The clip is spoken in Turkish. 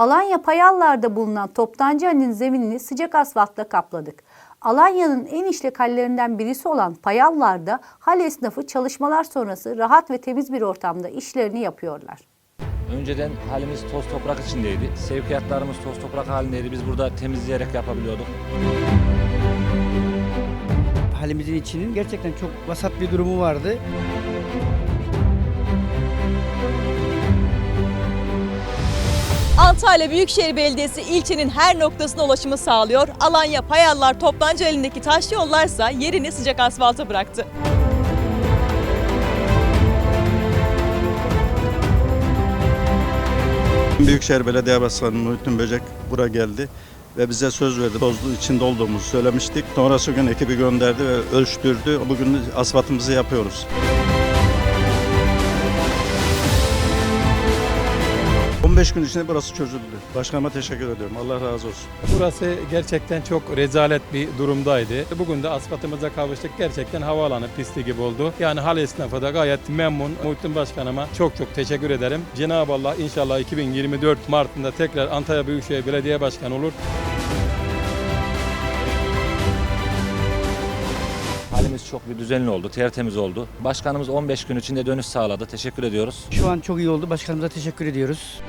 Alanya Payallar'da bulunan Toptancı Ali'nin zeminini sıcak asfaltla kapladık. Alanya'nın en işlek hallerinden birisi olan Payallar'da hal esnafı çalışmalar sonrası rahat ve temiz bir ortamda işlerini yapıyorlar. Önceden halimiz toz toprak içindeydi. Sevkiyatlarımız toz toprak halindeydi. Biz burada temizleyerek yapabiliyorduk. halimizin içinin gerçekten çok vasat bir durumu vardı. Antalya Büyükşehir Belediyesi ilçenin her noktasına ulaşımı sağlıyor. Alanya, Payallar, Toplancı elindeki taş yollarsa yerini sıcak asfalta bıraktı. Büyükşehir Belediye Başkanı Muhittin Böcek buraya geldi ve bize söz verdi. Tozlu içinde olduğumuzu söylemiştik. Sonrası gün ekibi gönderdi ve ölçtürdü. Bugün asfaltımızı yapıyoruz. 15 gün içinde burası çözüldü. Başkanıma teşekkür ediyorum. Allah razı olsun. Burası gerçekten çok rezalet bir durumdaydı. Bugün de asfaltımıza kavuştuk. Gerçekten havaalanı pisti gibi oldu. Yani hal esnafı da gayet memnun. Muhittin Başkanıma çok çok teşekkür ederim. Cenab-ı Allah inşallah 2024 Mart'ında tekrar Antalya Büyükşehir Belediye Başkanı olur. Halimiz çok bir düzenli oldu, tertemiz oldu. Başkanımız 15 gün içinde dönüş sağladı. Teşekkür ediyoruz. Şu an çok iyi oldu. Başkanımıza teşekkür ediyoruz.